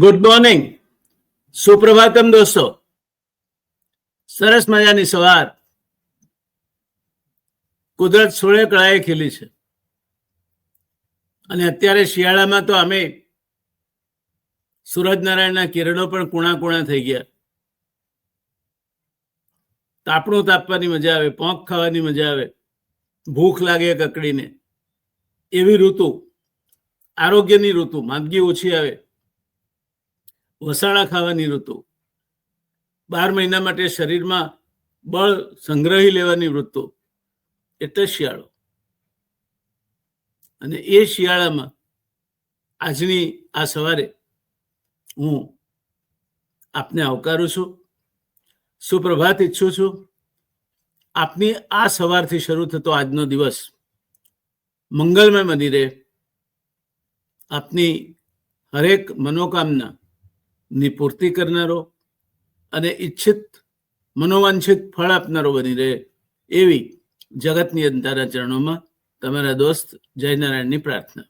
Good morning સુપ્રભાતમ દોસ્તો. સરસ મજાની સવાર. કુદરત સોળે કળાએ ખીલી છે. અને અત્યારે શિયાળામાં તો અમે સૂરજનારાયણના કિરણો પણ કુણા કુણા થઈ ગયા. તાપણું તાપવાની મજા આવે, પોંખ ખાવાની મજા આવે, ભૂખ લાગે કકડીને. એવી ઋતુ, આરોગ્યની ઋતુ, માંદગી ઓછી આવે. વસાણા ખાવાની ઋતુ. બાર મહિના માટે શરીરમાં બળ સંગ્રહી લેવાની ઋતુ. એટલે શિયાળો. અને એ શિયાળામાં આજની આ સવારે હું આપને આવકારું છું, સુપ્રભાત ઈચ્છું છું, આપની આ સવારથી શરૂ થતો આજનો દિવસ મંગલમય બની રહે. આપની હરેક મનોકામના ની પૂર્તિ કરનારો અને ઈચ્છિત મનોવાંછિત ફળ આપનારો બની રહે એવી જગતની અંતારા ચરણોમાં તમારા દોસ્ત જયનારાયણની પ્રાર્થના.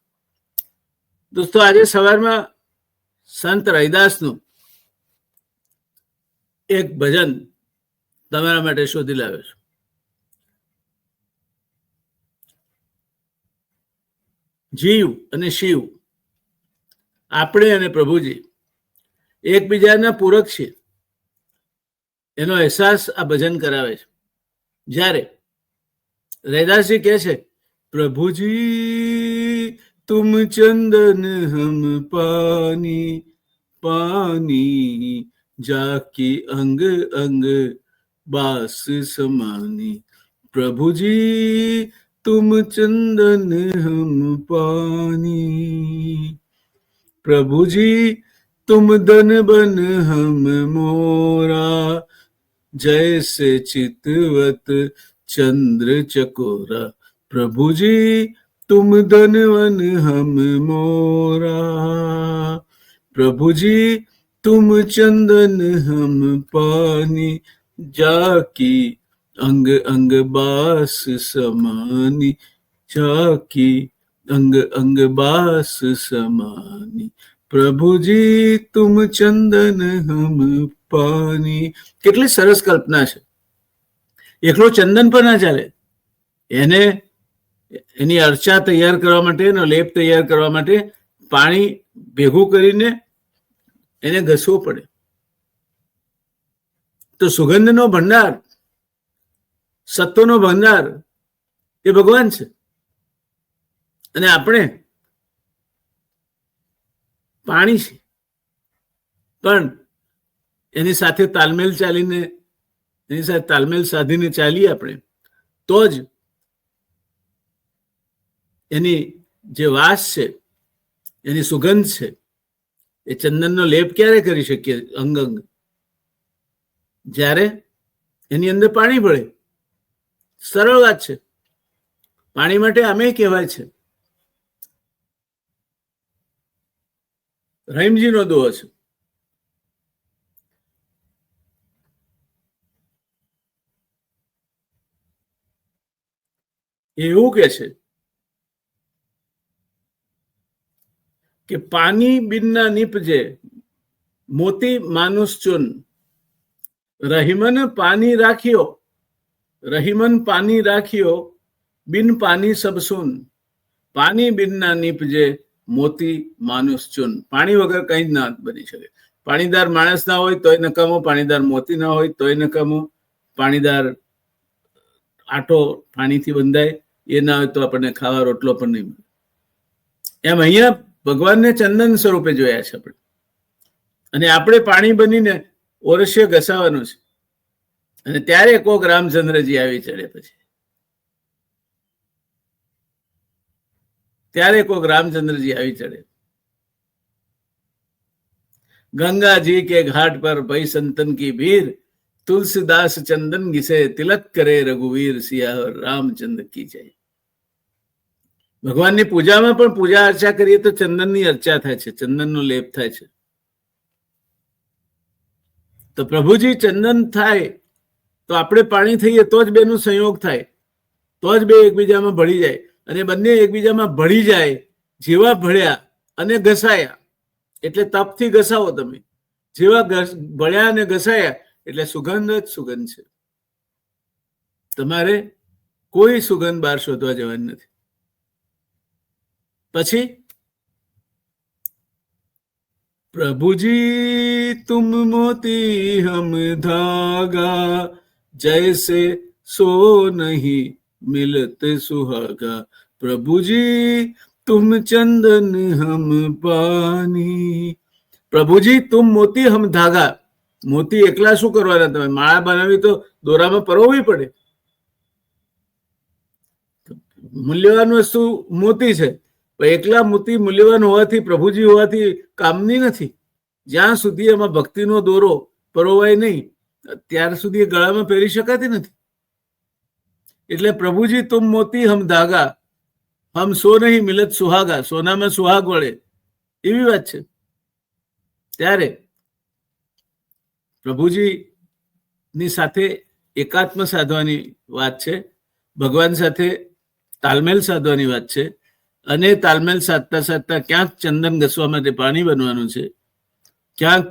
દોસ્તો, આજે સવારમાં સંત રૈદાસનું એક ભજન તમારા માટે શોધી લાવ્યો છું. જીવ અને શિવ, આપણે અને પ્રભુજી એકબીજાના પૂરક છે. એનો અહેસાસ આ ભજન કરાવે છે. જ્યારે રૈદાસજી કે છે, પ્રભુજી, તુમ ચંદન હમ પાની પાની, જાકી અંગ અંગ બાસ સમાની. પ્રભુજી, તુમ ચંદન હમ પાની. પ્રભુજી तुम धन बन हम मोरा जैसे चितवत चंद्र चकोरा प्रभु जी तुम धनवन हम मोरा प्रभु जी तुम चंदन हम पानी जाकी अंग अंग बास समानी जाकी अंग अंग बास समानी પ્રભુજી, તુમ ચંદન હમ પાની. કેટલી સરસ કલ્પના છે. એકલો ચંદન પણ ના ચાલે. એને, એની અર્ચા તૈયાર કરવા માટે, એનો લેપ તૈયાર કરવા માટે પાણી ભેગું કરીને એને ઘસવું પડે. તો સુગંધનો ભંડાર, સત્વનો ભંડાર એ ભગવાન છે. અને આપણે પાણી છે. પણ એની સાથે તાલમેલ ચાલીને, એની સાથે તાલમેલ સાધીને ચાલીએ આપણે, તો જ એની જે વાસ છે, એની સુગંધ છે, એ ચંદનનો લેપ ક્યારે કરી શકીએ અંગ અંગ જ્યારે એની અંદર પાણી ભળે. સરળ વાત છે. પાણી માટે અમે કહેવાય છે. રહીમજીનો દોષ એવું કે છે કે પાણી બિનના નીપજે મોતી માનુસ ચૂન, રહીમન પાણી રાખ્યો, રહીમન પાણી રાખ્યો, બિન પાણી સબ સુન પાણી બિનના નીપજે મોતી માનુસ ચૂન. પાણી વગર કઈ જ ના બની શકે. પાણીદાર માણસ ના હોય તોય નકામો, પાણીદાર મોતી ના હોય તોય નકામો. પાણીદાર આટો પાણીથી બંધાય, એ ના હોય તો આપણને ખાવા રોટલો પણ નહીં મળે. એમ અહીંયા ભગવાનને ચંદન સ્વરૂપે જોયા છે આપણે. અને આપણે પાણી બનીને ઓરસ્ય ઘસાવાનું છે. અને ત્યારે કોક રામચંદ્રજી આવી ચડે પછી. ત્યારે કોઈક રામચંદ્રજી આવી ચડે. ગંગાજી કે ઘાટ પર ભઈ સંતન કી ભીર, તુલસીદાસ ચંદન ઘીસે તિલક કરે રઘુવીર સિયા રામચંદ્ર કી જય. ભગવાનની પૂજામાં પણ પૂજા અર્ચા કરીએ તો ચંદનની અર્ચા થાય છે, ચંદનનો લેપ થાય છે. તો પ્રભુજી ચંદન થાય તો આપણે પાણી થઈએ તો જ બેનું સંયોગ થાય, તો જ બે એકબીજામાં ભળી જાય. અને બંને એકબીજામાં ભળી જાય, જેવા ભળ્યા અને ઘસાયા. એટલે તપથી ઘસાવો તમે. જેવા ભળ્યા અને ઘસાયા, એટલે સુગંધ જ સુગંધ છે. તમારે કોઈ સુગંધ બહાર શોધવા જવાની નથી. પછી, પ્રભુજી, તુમ મોતી હમ ધાગા, જૈસે સો નહીં. મિલત સુહાગા પ્રભુજી તુમ ચંદન હમ પાની પ્રભુજી તું મોતી હમ ધાગા મોતી એકલા શું કરવાના તમે માળા બનાવી તો દોરામાં પરોવવી પડે મૂલ્યવાન વસ્તુ મોતી છે એકલા મોતી મૂલ્યવાન હોવાથી પ્રભુજી હોવાથી કામની નથી જ્યાં સુધી એમાં ભક્તિનો દોરો પરોવાય નહીં ત્યાર સુધી એ ગળામાં પહેરી શકાતી નથી એટલે પ્રભુજી, તુમ મોતી હમ ધાગા, હમ સો નહીં મિલત સુહાગા સોનામાં સુહાગ વળે. એવી વાત છે. ત્યારે પ્રભુજી ની સાથે એકાત્મ સાધવાની વાત છે. ભગવાન સાથે તાલમેલ સાધવાની વાત છે. અને તાલમેલ સાધતા સાધતા ક્યાંક ચંદન ઘસવા માટે પાણી બનવાનું છે. ક્યાંક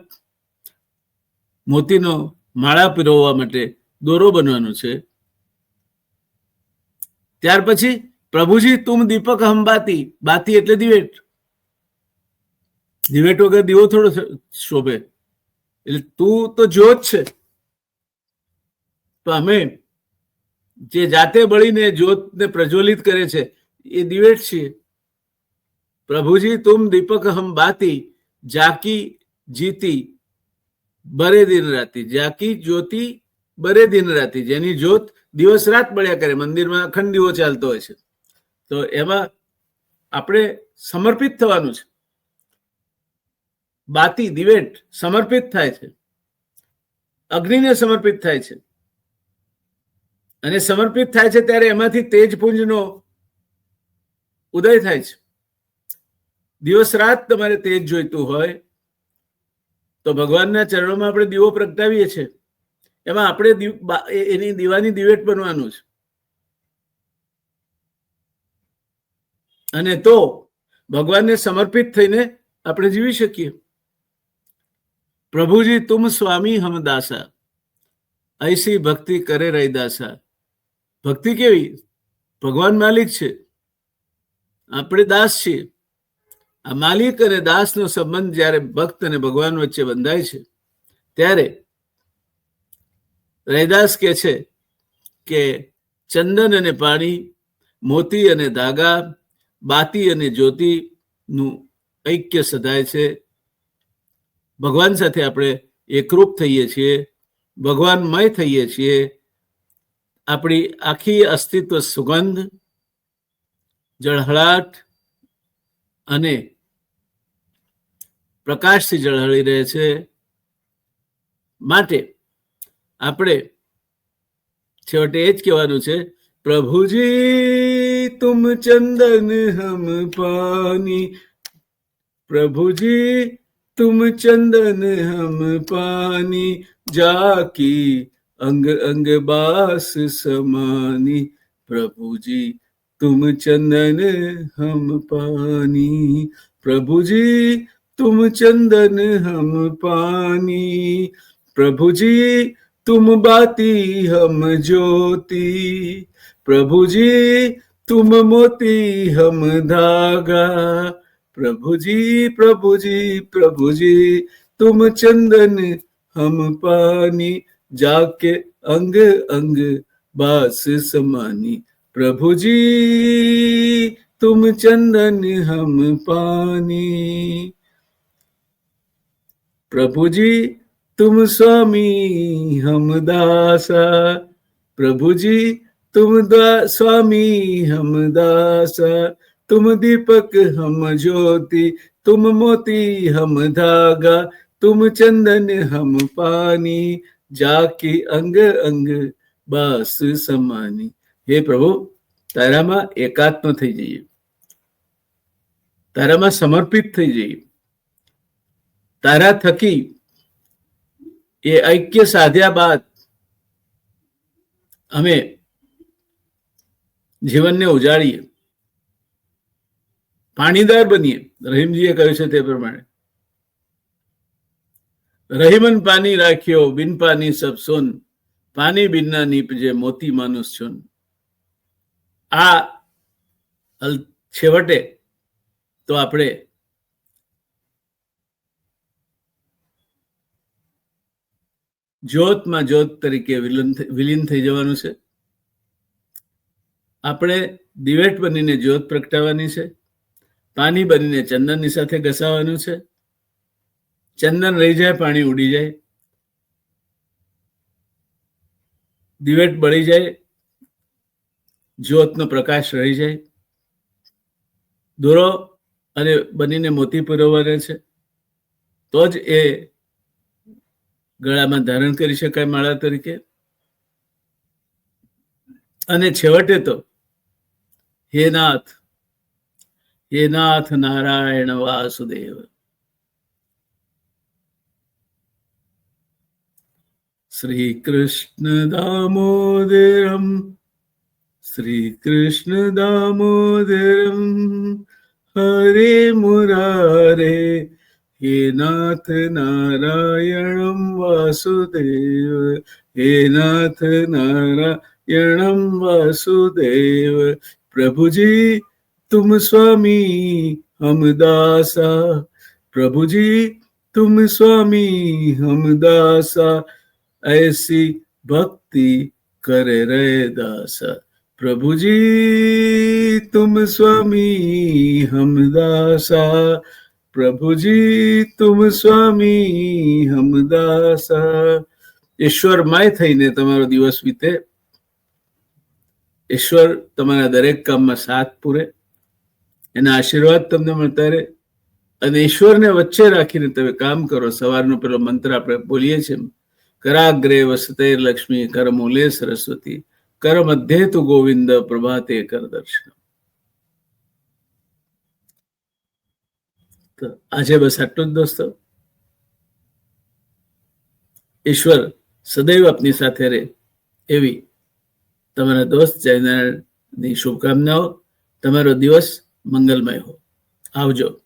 મોતીનો માળા પીરવવા માટે દોરો બનવાનું છે. ત્યાર પછી, પ્રભુજી, તુમ દીપક હમ બાતી બાતી એટલે દિવેટ. દિવેટ વગર દીવો થોડો શોભે. એટલે તું તો જ્યોત છે. તો અમે જે જાતે બળીને જ્યોતને પ્રજ્વલિત કરે છે, એ દિવેટ છીએ. પ્રભુજી, તુમ દીપક હમ બાતી જાકી જીતી, બરે દિન રાતી, જાકી જ્યોતિ, બરે દિન રાતી. જેની જ્યોત દિવસ રાત મળ્યા કરે, મંદિરમાં અખંડ દીવો ચાલતો હોય છે. તો એમાં આપણે સમર્પિત થવાનું છે. બાતી, દિવેટ સમર્પિત થાય છે. અગ્નિને સમર્પિત થાય છે. અને સમર્પિત થાય છે ત્યારે એમાંથી તેજપુંજનો ઉદય થાય છે. દિવસ રાત તમારે તેજ જોઈતું હોય, તો ભગવાનના ચરણોમાં આપણે દીવો પ્રગટાવીએ છીએ. એમાં આપણે એની દીવાની દિવેટ બનવાનું છે. અને તો ભગવાનને સમર્પિત થઈને આપણે જીવી શકીએ. પ્રભુજી, તુમ સ્વામી હમદાસા ઐસી ભક્તિ કરે રહીદાસા ભક્તિ કેવી? ભગવાન માલિક છે. આપણે દાસ છીએ. આ માલિક અને દાસનો સંબંધ જ્યારે ભક્ત અને ભગવાન વચ્ચે બંધાય છે, ત્યારે રૈદાસ કે છે કે ચંદન અને પાણી, મોતી અને ધાગા, બાતી અને જ્યોતિ નું ઐક્ય સધાય છે. ભગવાન સાથે આપણે એકરૂપ થઈએ છીએ, ભગવાનમય થઈએ છીએ. આપણી આખી અસ્તિત્વ સુગંધ, જળહળાટ અને પ્રકાશથી જળહળી રહે છે. માટે આપણે છેવટે એ જ કહેવાનું છે, પ્રભુજી, તુમ ચંદન હમ પાની. પ્રભુજી, તુમ ચંદન હમ પાની, જાકી અંગ અંગ બાસ સમાની. પ્રભુજી, તુમ ચંદન હમ પાની. પ્રભુજી, તુમ ચંદન હમ પાની. પ્રભુજી तुम बाती हम ज्योति। प्रभु जी, तुम मोती हम धागा। प्रभु जी प्रभु जी प्रभु जी, तुम चंदन हम पानी। जाके अंग अंग बास समानी। प्रभु जी, तुम चंदन हम पानी। प्रभु जी तुम स्वामी हम दासा प्रभु जी तुम दा स्वामी हम दासा तुम दीपक हम ज्योति तुम मोती हम धागा तुम चंदन हम पानी जाकी अंग अंग बास समानी हे प्रभु તારામાં એકાત્મ થઈ જઈએ તારામાં સમર્પિત થઈ જઈએ તારા થકી એ ઐક્ય સાધ્યા બાદ અમે જીવનને ઉજાડીએ પાણીદાર બનીએ. રહીમજીએ કહ્યું છે તે પ્રમાણે. રહીમન પાની રાખ્યો, બિન પાણી સબ સોન. પાની બિનના નીપજે મોતી માનુસ છોન. આ છેવટે તો આપણે જ્યોતમાં જ્યોત તરીકે વિલીન વિલીન થઈ જવાનું છે. આપણે દિવેટ બનીને જ્યોત પ્રગટાવવાની છે. પાણી બનીને ચંદનની સાથે ઘસાવાનું છે. ચંદન રહી જાય, પાણી ઉડી જાય. દિવેટ બળી જાય. જ્યોતનો પ્રકાશ રહી જાય. દોરો અને બનીને મોતી પુરવવાના છે. તો જ એ ગળામાં ધારણ કરી શકાય માળા તરીકે. અને છેવટે તો, હે નાથ હે નાથ નારાયણ વાસુદેવ. શ્રી કૃષ્ણ દામોદરમ શ્રી કૃષ્ણ દામોદરમ. હરે મુરારે હે નાથ નારાયણમ વાસુદેવ હે નાથ નારાયણમ વાસુદેવ પ્રભુજી तुम स्वामी हम दासा प्रभुजी तुम स्वामी हम दासा ऐसी भक्ति करे रे दासा प्रभुजी तुम स्वामी हम दासा પ્રભુજી તુમ સ્વામી હમદાસા. ઈશ્વરમય થઈને તમારો દિવસ વીતે. ઈશ્વર તમારા દરેક કામમાં સાથ પૂરે. એના આશીર્વાદ તમને મળતા રહે. અને ઈશ્વરને વચ્ચે રાખીને તમે કામ કરો. સવારનો પેલો મંત્ર આપણે બોલીએ છીએ કરાગ્રે વસતે લક્ષ્મી કર મૂલે સરસ્વતી. કરમ અધ્યેતુ ગોવિંદ પ્રભાતે કર દર્શન. તો આજે બસ આટલું જ દોસ્તો. ઈશ્વર સદૈવ આપની સાથે રહે એવી તમારા દોસ્ત જયનારાયણની શુભકામનાઓ. તમારો દિવસ મંગલમય હો. આવજો.